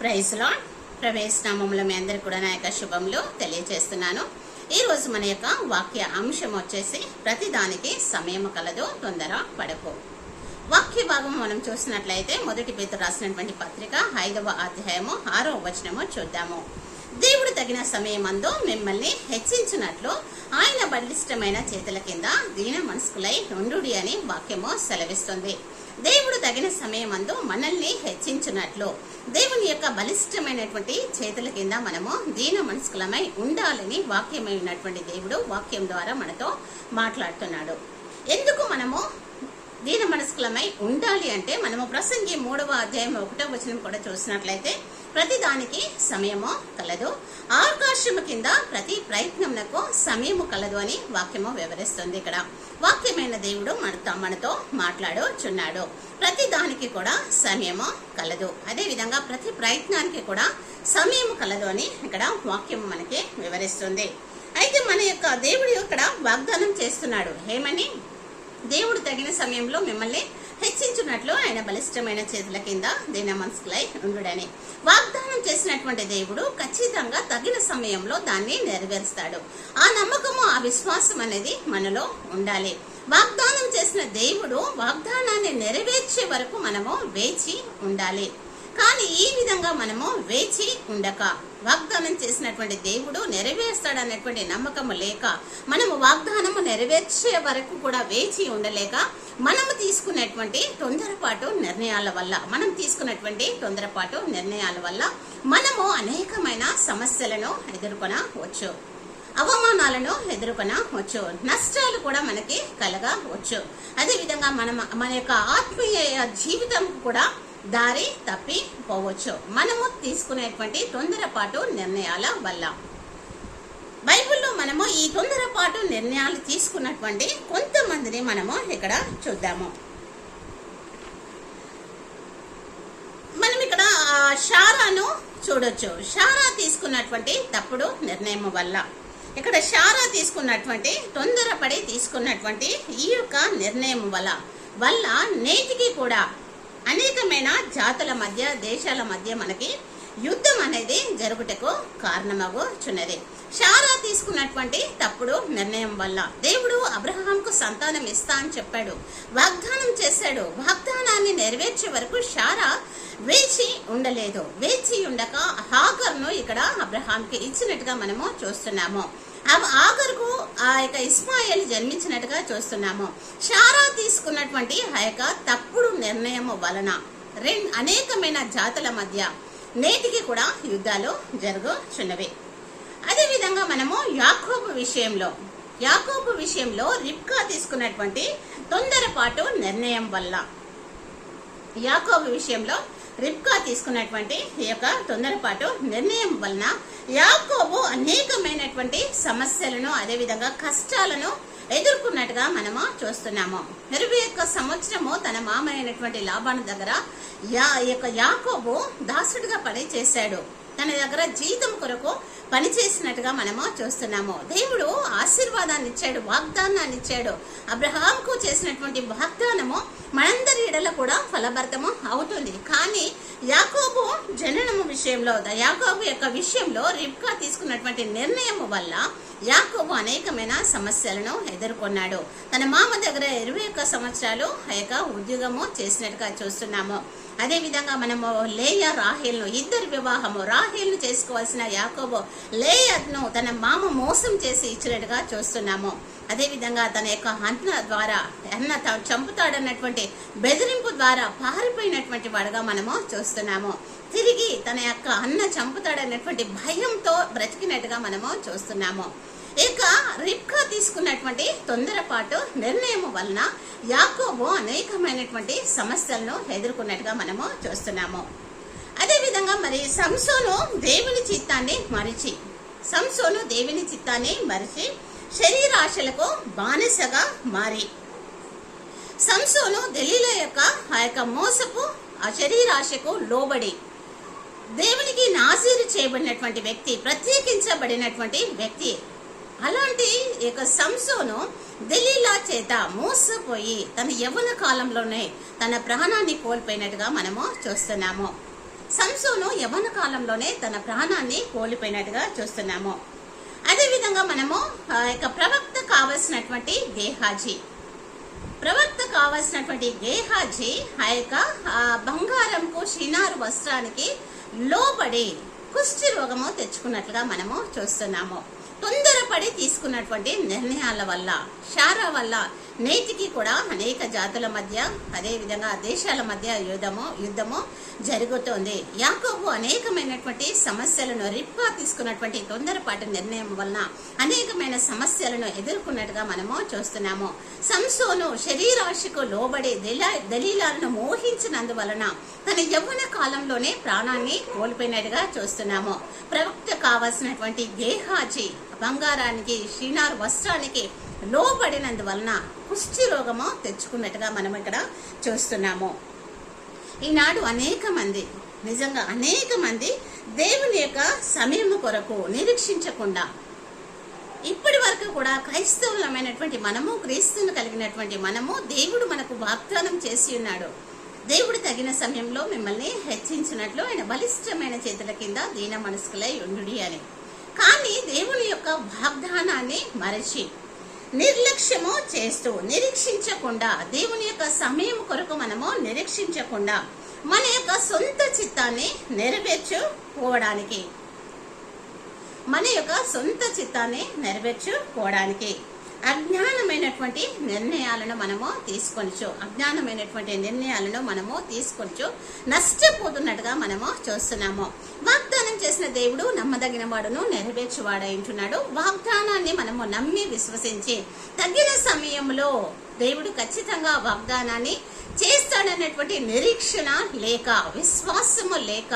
ప్రైజ్లో ప్రవేశనామంలో మీ అందరికి కూడా నా యొక్క శుభములు తెలియజేస్తున్నాను ఈరోజు మన యొక్క వాక్య అంశం వచ్చేసి ప్రతిదానికి సమయం కలదు తొందర పడకు. వాక్య భాగం మనం చూసినట్లయితే మొదటి పేరు రాసినటువంటి పత్రిక ఐదవ అధ్యాయము ఆరవ వచనము చూద్దాము. దేవుడు తగిన సమయమందు మిమ్మల్ని హెచ్చించినట్లు ఆయన బలిష్టమైన చేతుల కింద దీన మనస్కులై నుండు అని వాక్యము సెలవిస్తుంది. దేవుడు తగిన సమయమందు మనల్ని హెచ్చించినట్లు. దేవుని యొక్క బలిష్టమైనటువంటి చేతుల కింద మనము దీన మనస్కులమై ఉండాలని వాక్యమైనటువంటి దేవుడు వాక్యం ద్వారా మనతో మాట్లాడుతున్నాడు. ఎందుకు మనము దీన మనస్కులమై ఉండాలి అంటే మనము ప్రసంగి మూడవ అధ్యాయం ఒకటో వచనం కూడా చూసినట్లయితే ప్రతి దానికి సమయము కలదు. ఆకాశము కింద ప్రతి ప్రయత్నమునకు సమయము కలదు అని వాక్యము వివరిస్తుంది ఇక్కడ. వాక్యమైన దేవుడు మనతో మనతో మాట్లాడుచున్నాడు. ప్రతి దానికి కూడా సమయము కలదు. అదే విధంగా ప్రతి ప్రయత్నానికి కూడా సమయము కలదు అని ఇక్కడ వాక్యం మనకి వివరిస్తుంది. అయితే మన యొక్క దేవుడు ఇక్కడ వాగ్దానం చేస్తున్నాడు. ఏమని? దేవుడు తగిన సమయంలో మిమ్మల్ని హెచ్చించున్నట్లు ఆయన బలిష్టమైన చేతుల కింద దీన మనసులై ఉండుడని. వాగ్దానం చేసినటువంటి దేవుడు ఖచ్చితంగా తగిన సమయంలో దాన్ని నెరవేరుస్తాడు. ఆ నమ్మకము ఆ విశ్వాసం అనేది మనలో ఉండాలి. వాగ్దానం చేసిన దేవుడు వాగ్దానాన్ని నెరవేర్చే వరకు మనము వేచి ఉండాలి. కానీ ఈ విధంగా మనము వేచి ఉండక వాగ్దానం చేసినటువంటి దేవుడు నెరవేర్స్తాడనేటువంటి నమ్మకము లేక మనము వాగ్దానము నెరవేర్చే వరకు కూడా వేచి ఉండలేక మనము తీసుకున్నటువంటి తొందరపాటు నిర్ణయాల వల్ల మనం తీసుకున్నటువంటి తొందరపాటు నిర్ణయాల వల్ల మనము అనేకమైన సమస్యలను ఎదుర్కొనవచ్చు. అవమానాలను ఎదుర్కొనవచ్చు. నష్టాలు కూడా మనకి కలగవచ్చు. అదేవిధంగా మనం మన యొక్క ఆత్మీయ జీవితం కూడా దారి తప్పిపోవచ్చు మనము తీసుకునేటువంటి తొందరపాటు నిర్ణయాల వల్ల. బైబిల్లో మనము ఈ తొందరపాటు నిర్ణయాలు తీసుకున్నటువంటి కొంతమందిని మనము ఇక్కడ చూద్దాము. మనం ఇక్కడ షారాను చూడొచ్చు. షారా తీసుకున్నటువంటి తప్పుడు నిర్ణయం వల్ల. ఇక్కడ షారా తీసుకున్నటువంటి తొందరపడి తీసుకున్నటువంటి ఈ యొక్క నిర్ణయం వల్ల వల్ల నేటికి కూడా అనేకమైన జాతుల మధ్య దేశాల మధ్య మనకి యుద్ధం అనేది జరుగుటకు కారణమగుచున్నది. షారా తీసుకున్నటువంటి తప్పుడు నిర్ణయం వల్ల దేవుడు అబ్రహాంకు సంతానం ఇస్తా అని చెప్పాడు. వాగ్దానం చేశాడు. వాగ్దానాన్ని నెరవేర్చే వరకు షారా వేచి ఉండలేదు. వేచి ఉండక హాకర్ను ఇక్కడ అబ్రహాంకి ఇచ్చినట్టుగా మనము చూస్తున్నాము. ఆఖరుకు ఆ యొక్క ఇస్మాయిల్ జన్మించినట్టుగా చూస్తున్నాము. షారా తీసుకున్నటువంటి ఆ యొక్క తప్పుడు నిర్ణయము వలన రెండు అనేకమైన జాతుల మధ్య నేటికి కూడా యుద్ధాలు జరుగుచున్నవి. అదేవిధంగా మనము యాకోబు విషయంలో యాకోబు విషయంలో రిబ్కా తీసుకున్నటువంటి తొందరపాటు నిర్ణయం వల్ల యాకోబు విషయంలో రిబ్కా తీసుకున్నటువంటి ఈ యొక్క తొందరపాటు నిర్ణయం వలన యాకోబు అనేకమైనటువంటి సమస్యలను అదేవిధంగా కష్టాలను ఎదుర్కొన్నట్టుగా మనము చూస్తున్నాము. ఇరవై ఒక్క సంవత్సరము తన మామ అయినటువంటి లాభాను దగ్గర యా యొక్క యాకోబు దాసుడిగా పని చేశాడు తన దగ్గర జీతం కొరకు పనిచేసినట్టుగా మనము చూస్తున్నాము. దేవుడు ఆశీర్వాదాన్ని ఇచ్చాడు వాగ్దానాన్ని ఇచ్చాడు అబ్రహాంకు చేసినటువంటి వాగ్దానము మనందరి ఎడల కూడా ఫలభర్తము అవుతుంది. కానీ యాకోబు జననము విషయంలో యాకోబు యొక్క విషయంలో రిబ్కా తీసుకున్నటువంటి నిర్ణయం వల్ల యాకోబు అనేకమైన సమస్యలను ఎదుర్కొన్నాడు. తన మామ దగ్గర ఇరవై ఒక్క సంవత్సరాలు ఆ యొక్క ఉద్యోగము చేసినట్టుగా చూస్తున్నాము. అదేవిధంగా మనము లేయ రాహేల్ను ఇద్దరు వివాహము రాహేల్ను చేసుకోవాల్సిన యాకోబు లేయను తన మామ మోసం చేసి ఇచ్చినట్టుగా చూస్తున్నాము. అదేవిధంగా తన యొక్క అన్న ద్వారా అన్న తా- చంపుతాడన్నటువంటి బెదిరింపు ద్వారా పారిపోయినటువంటి వాడుగా మనము చూస్తున్నాము. తిరిగి తన యొక్క అన్న చంపుతాడనేటువంటి భయంతో బ్రతికినట్టుగా మనము చూస్తున్నాము. ఇక రిబ్కా తీసుకున్నటువంటి తొందరపాటు నిర్ణయం వలన యాకోబు అనేకమైనటువంటి సమస్యలను ఎదుర్కొన్నట్టుగా మనము చూస్తున్నాము. అదేవిధంగా మరి సంసోను దేవుని చిత్తాన్ని మరిచి సంసోను దేవుని చిత్తాన్ని మరిచి శరీరాశలకు బానిసగా మారి సంసోను ఢిల్లీల యొక్క ఆ యొక్క మోసపు ఆ శరీరాశకు లోబడి దేవునికి నాజీరు చేయబడినటువంటి వ్యక్తి ప్రత్యేకించబడినటువంటి వ్యక్తి. అలాంటి యొక్క సంసోను దలీలా చేత మోసపోయి తన యవ్వన కాలంలోనే తన ప్రాణాన్ని కోల్పోయినట్టుగా మనము చూస్తున్నాము. సంసోను యవ్వన కాలంలోనే తన ప్రాణాన్ని కోల్పోయినట్టుగా చూస్తున్నాము. అదేవిధంగా మనము యొక్క ప్రవక్త కావలసినటువంటి గేహాజీ. ప్రవక్త కావలసినటువంటి గేహాజీ ఆ యొక్క బంగారంకు షినారు వస్త్రానికి లోబడి కుష్టి రోగము తెచ్చుకున్నట్లుగా మనము చూస్తున్నాము. తొందరపడి తీసుకున్నటువంటి నిర్ణయాల వల్ల షారా వల్ల నేటికి కూడా అనేక జాతుల మధ్య అదేవిధంగా దేశాల మధ్య యుద్ధము యుద్ధము జరుగుతోంది. యాకోబు అనేకమైనటువంటి సమస్యలను రిప్పా తీసుకున్నటువంటి తొందరపాటు నిర్ణయం వలన అనేకమైన సమస్యలను ఎదుర్కొన్నట్టుగా మనము చూస్తున్నాము. సంసోను శరీరాశకు లోబడి దెలా దలీలాలను మోహించినందువలన తన యవ్వన కాలంలోనే ప్రాణాన్ని కోల్పోయినట్టుగా చూస్తున్నాము. ప్రవక్త కావాల్సినటువంటి గేహాజీ బంగారానికి షీనార్ వస్త్రానికి లోబడినందువలన కుష్టి రోగము తెచ్చుకున్నట్టుగా మనం ఇక్కడ చూస్తున్నాము. ఈనాడు అనేక మంది నిజంగా అనేక మంది దేవుని యొక్క సమయం కొరకు నిరీక్షించకుండా ఇప్పటి వరకు కూడా క్రైస్తవులమైనటువంటి మనము క్రీస్తును కలిగినటువంటి మనము దేవుడు మనకు వాగ్దానం చేసి ఉన్నాడు. దేవుడు తగిన సమయంలో మిమ్మల్ని హెచ్చించినట్లు ఆయన బలిష్టమైన చేతుల కింద దీన మనసుకులై ఉండు అని. కానీ దేవుని యొక్క వాగ్దానాన్ని మరచి నిర్లక్ష్యము చేస్తూ నిరీక్షించకుండా దేవుని యొక్క సమయం కొరకు మనము నిరీక్షించకుండా మన యొక్క సొంత చిత్తాన్ని నెరవేర్చుకోవడానికి మన యొక్క సొంత చిత్తాన్ని నెరవేర్చుకోవడానికి అజ్ఞానమైనటువంటి నిర్ణయాలను మనము తీసుకొనచ్చు అజ్ఞానమైనటువంటి నిర్ణయాలను మనము తీసుకొనిచ్చు నష్టపోతున్నట్టుగా మనము చూస్తున్నాము. వాగ్దానం చేసిన దేవుడు నమ్మదగిన వాడును నెరవేర్చువాడైంటున్నాడు వాగ్దానాన్ని మనము నమ్మి విశ్వసించి తగిన సమయంలో దేవుడు ఖచ్చితంగా వాగ్దానాన్ని చేస్తాడనేటువంటి నిరీక్షణ లేక విశ్వాసము లేక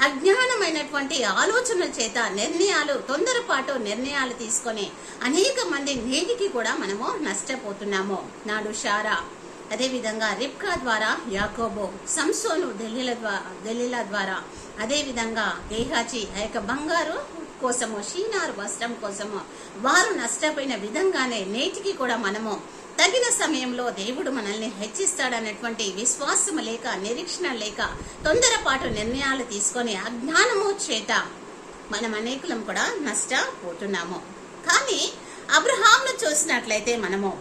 అజ్ఞానమైనటువంటి ఆలోచనల చేత నిర్ణయాలు తొందరపాటు నిర్ణయాలు తీసుకొని అనేక మంది నేటికి కూడా మనము నష్టపోతున్నాము. నాడు షారా. అదేవిధంగా రిప్కా ద్వారా యాకోబో సంసోను ఢిల్లీల ద్వారా ఢిల్లీల ద్వారా. అదేవిధంగా దేహాచి ఆ యొక్క బంగారు కోసము షీనారు వస్త్రం కోసము వారు నష్టపోయిన విధంగానే నేటికి కూడా మనము తగిన సమయంలో దేవుడు మనల్ని హెచ్చిస్తాడన్నటువంటి విశ్వాసము లేక నిరీక్షణ లేక తొందరపాటు నిర్ణయాలు తీసుకొని అజ్ఞానము చేత మనం అనేకులం కూడా నష్టపోతున్నాము. కానీ అబ్రహాంను చూసినట్లయితే మనము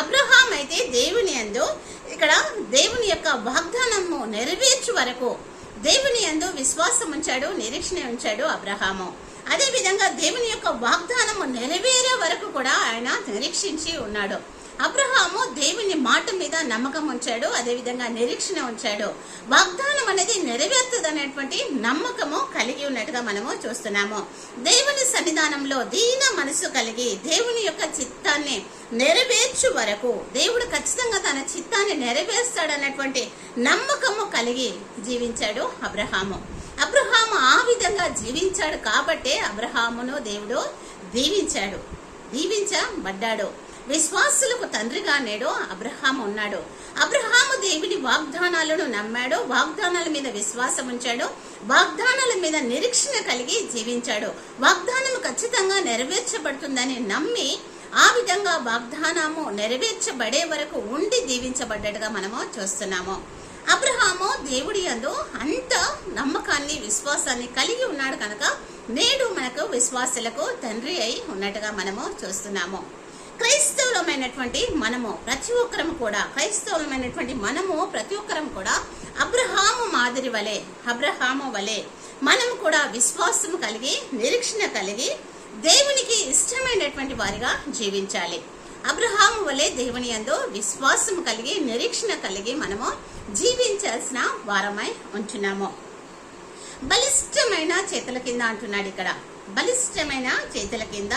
అబ్రహాం అయితే దేవుని యందు ఇక్కడ దేవుని యొక్క వాగ్దానము నెరవేర్చు వరకు దేవుని యందు విశ్వాసం ఉంచాడు నిరీక్షణ ఉంచాడు అబ్రహాము. అదే విధంగా దేవుని యొక్క వాగ్దానము నెరవేరే వరకు కూడా ఆయన నిరీక్షించి ఉన్నాడు. అబ్రహాము దేవుని మాట మీద నమ్మకం ఉంచాడు అదేవిధంగా నిరీక్షణ ఉంచాడు. వాగ్దానం అనేది నెరవేరుతుంది అనేటువంటి నమ్మకము కలిగి ఉన్నట్టుగా మనము చూస్తున్నాము. దేవుని సన్నిధానంలో దీన మనసు కలిగి దేవుని యొక్క చిత్తాన్ని నెరవేర్చు వరకు దేవుడు ఖచ్చితంగా తన చిత్తాన్ని నెరవేర్స్తాడన్నటువంటి నమ్మకము కలిగి జీవించాడు అబ్రహాము. అబ్రహాము ఆ విధంగా జీవించాడు కాబట్టే అబ్రహామును దేవుడు దీవించాడు దీవించబడ్డాడు. విశ్వాసులకు తండ్రిగా నేడు అబ్రహాము ఉన్నాడు. అబ్రహాము దేవుని వాగ్దానాలను నమ్మాడు వాగ్దానాల మీద విశ్వాసం ఉంచాడు వాగ్దానాల మీద నిరీక్షణ కలిగి జీవించాడు. వాగ్దానం ఖచ్చితంగా నెరవేర్చబడుతుందని నమ్మి ఆ విధంగా వాగ్దానము నెరవేర్చబడే వరకు ఉండి దీవించబడ్డట్టుగా మనము చూస్తున్నాము. అబ్రహాము దేవుడి అందు అంత నమ్మకాన్ని విశ్వాసాన్ని కలిగి ఉన్నాడు కనుక నేడు మనకు విశ్వాసులకు తండ్రి అయి ఉన్నట్టుగా మనము చూస్తున్నాము. క్రైస్తవులమైనటువంటి మనము ప్రతి ఒక్కరం కూడా క్రైస్తవులమైనటువంటి మనము ప్రతి ఒక్కరం కూడా అబ్రహాము మాదిరి వలె అబ్రహాము వలె మనం కూడా విశ్వాసం కలిగి నిరీక్షణ కలిగి దేవునికి ఇష్టమైనటువంటి వారిగా జీవించాలి. అబ్రహాము వలె దేవుని యందు విశ్వాసం కలిగి నిరీక్షణ కలిగి మనము జీవించాల్సిన వారమై ఉంచున్నాము బలిష్టమైన చేతుల కింద అంటున్నాడు ఇక్కడ. బలిష్టమైన చేతుల కింద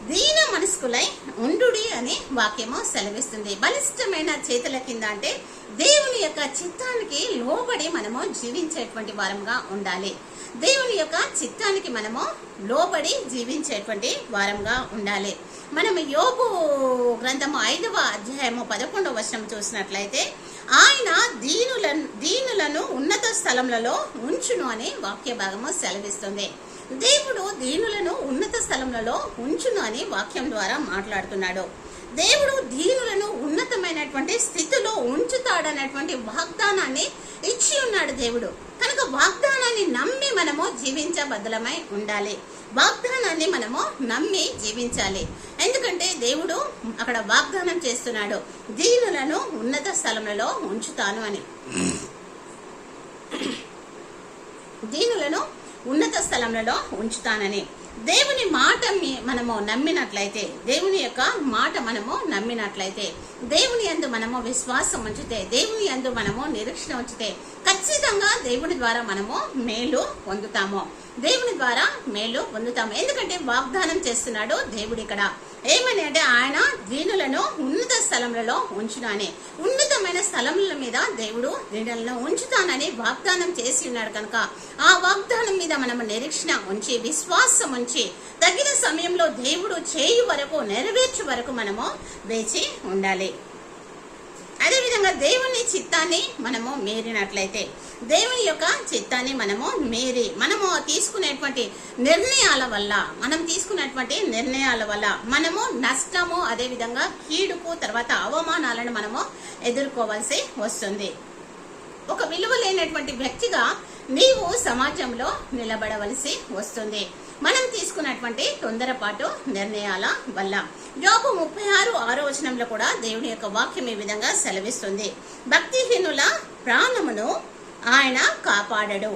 దీన మనస్కులై ఉండుడి అని వాక్యము సెలవిస్తుంది. బలిష్టమైన చేతుల కింద అంటే దేవుని యొక్క చిత్తానికి లోబడి మనము జీవించేటువంటి వారంగా ఉండాలి. దేవుని యొక్క చిత్తానికి మనము లోబడి జీవించేటువంటి వారంగా ఉండాలి. మనం యోగు గ్రంథము ఐదవ అధ్యాయము పదకొండవ వర్షం చూసినట్లయితే ఆయన దీనులను దీనులను ఉన్నత స్థలములలో ఉంచును అని వాక్య భాగము సెలవిస్తుంది. దేవుడు దీనులను ఉన్నత స్థలములలో ఉంచును అని వాక్యం ద్వారా మాట్లాడుతున్నాడు. దేవుడు దీనులను ఉన్నతమైనటువంటి స్థితిలో ఉంచుతాడనేటువంటి వాగ్దానాన్ని ఇచ్చి ఉన్నాడు దేవుడు. కనుక వాగ్దానాన్ని నమ్మి మనము జీవించబద్దులమై ఉండాలి. వాగ్దానాన్ని మనము నమ్మి జీవించాలి. ఎందుకంటే దేవుడు అక్కడ వాగ్దానం చేస్తున్నాడు. దీనులను ఉన్నత స్థలములలో ఉంచుతాను అని. దీనులను ఉన్నత స్థలంలో ఉంచుతానని. దేవుని మాట మనము నమ్మినట్లయితే దేవుని యొక్క మాట మనము నమ్మినట్లయితే దేవుని యందు మనము విశ్వాసం ఉంచితే దేవుని యందు మనము నిరీక్షణ ఉంచితే ఖచ్చితంగా దేవుని ద్వారా మనము మేలు పొందుతాము. దేవుని ద్వారా మేలు పొందుతాము. ఎందుకంటే వాగ్దానం చేస్తున్నాడు దేవుడు ఇక్కడ. ఏమని అంటే ఆయన దీనులను ఉన్నత స్థలములలో ఉంచునని ఉన్నతమైన స్థలముల మీద దేవుడు దీనులను ఉంచుతానని వాగ్దానం చేసి ఉన్నాడు కనుక. ఆ వాగ్దానం మీద మనం నిరీక్షణ ఉంచి విశ్వాసం ఉంచి తగిన సమయంలో దేవుడు చేయు వరకు నెరవేర్చు వరకు మనము వేచి ఉండాలి. ఖచ్చితంగా దేవుని చిత్తాన్ని మనము మీరినట్లయితే దేవుని యొక్క చిత్తాన్ని మనము మీరి మనము తీసుకునేటువంటి నిర్ణయాల వల్ల మనం తీసుకున్నటువంటి నిర్ణయాల వల్ల మనము నష్టము అదేవిధంగా కీడుకు తర్వాత అవమానాలను మనము ఎదుర్కోవాల్సి వస్తుంది. ఒక విలువ లేనటువంటి వ్యక్తిగా నీవు సమాజంలో నిలబడవలసి వస్తుంది. మనం తీసుకున్నటువంటి తొందరపాటు నిర్ణయాల వల్ల యోగు ముప్పై ఆరు ఆరో వచనంలో కూడా దేవుని యొక్క వాక్యం ఈ విధంగా సెలవిస్తుంది. భక్తిహీనుల ప్రాణమును ఆయన కాపాడడు.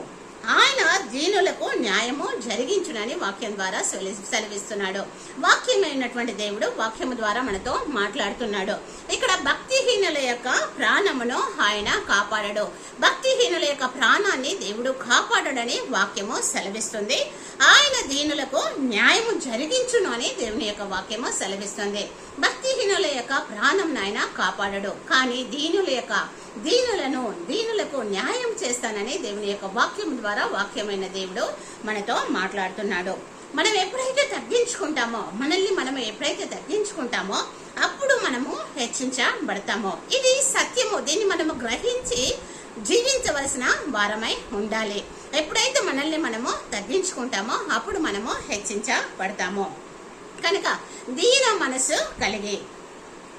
ఆయన దీనులకు న్యాయము జరిగించునని వాక్యం ద్వారా సెలవిస్తున్నాడు. వాక్యమైనటువంటి దేవుడు వాక్యము ద్వారా మనతో మాట్లాడుతున్నాడు. ఇక్కడ భక్తిహీనుల యొక్క ప్రాణమును ఆయన కాపాడడు. భక్తిహీనుల యొక్క ప్రాణాన్ని దేవుడు కాపాడడని వాక్యము సెలవిస్తుంది. ఆయన దీనులకు న్యాయము జరిగించును అని దేవుని యొక్క వాక్యము సెలవిస్తుంది. భక్తిహీనుల యొక్క ప్రాణం ఆయన కాపాడడు. కానీ దీనుల యొక్క దీనులను దీనులకు న్యాయం చేస్తానని దేవుని యొక్క వాక్యం ద్వారా వాక్యమైన దేవుడు మనతో మాట్లాడుతున్నాడు. మనం ఎప్పుడైతే తగ్గించుకుంటామో మనల్ని మనం ఎప్పుడైతే తగ్గించుకుంటామో అప్పుడు మనము హెచ్చించబడతామో. ఇది సత్యము. దీన్ని మనము గ్రహించి జీవించవలసిన వారమై ఉండాలి. ఎప్పుడైతే మనల్ని మనము తగ్గించుకుంటామో అప్పుడు మనము హెచ్చించబడతాము. కనుక దీన మనసు కలిగి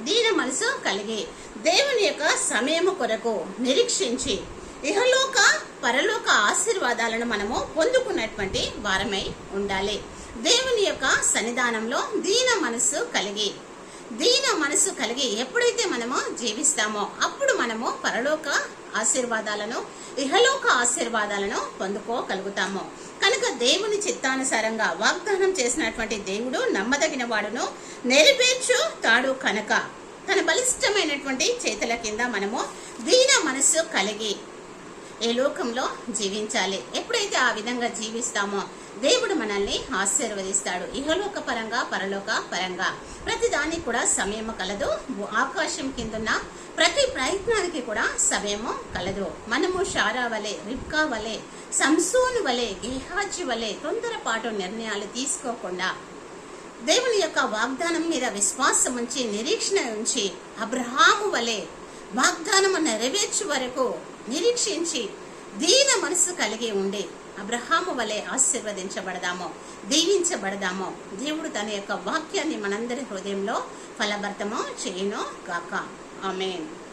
దీన మనసు కలిగి దేవుని యొక్క సమయము కొరకు నిరీక్షించి ఇహలోక పరలోక ఆశీర్వాదాలను మనము పొందుకున్నటువంటి వారమై ఉండాలి. దేవుని యొక్క సన్నిధానంలో దీన మనసు కలిగి దీన మనసు కలిగి ఎప్పుడైతే మనము జీవిస్తామో అప్పుడు మనము పరలోక ఆశీర్వాదాలను ఇహలోక ఆశీర్వాదాలను పొందుకోగలుగుతాము. కనుక దేవుని చిత్తానుసారంగా వాగ్దానం చేసినటువంటి దేవుడు నమ్మదగిన వాడును నెరవేర్చు తాడు కనుక. తన బలిష్టమైనటువంటి చేతుల కింద మనము దీన మనస్సు కలిగి ఈ లోకంలో జీవించాలి. ఎప్పుడైతే ఆ విధంగా జీవిస్తామో దేవుడు మనల్ని ఆశీర్వదిస్తాడు. ఇహలోక పరంగా పరలోక పరంగా ప్రతి దానికి కూడా సమయము కలదు. ఆకాశం కిందున్న ప్రతి ప్రయత్నానికి కూడా సమయము కలదు. మనము షారా వలె రిబ్కా వలె సంసోను వలె గేహాజీ వలె తొందరపాటు నిర్ణయాలు తీసుకోకుండా దేవుని యొక్క వాగ్దానం మీద విశ్వాసం ఉంచి నిరీక్షణ ఉంచి అబ్రహాము వలె వాగ్దానము నెరవేర్చు వరకు నిరీక్షించి దీన మనసు కలిగి ఉండి అబ్రహాము వలె ఆశీర్వదించబడదాము దీవించబడదాము. దేవుడు తన యొక్క వాక్యాన్ని మనందరి హృదయంలో ఫలభర్తము చేయను గాక. ఆమెన్.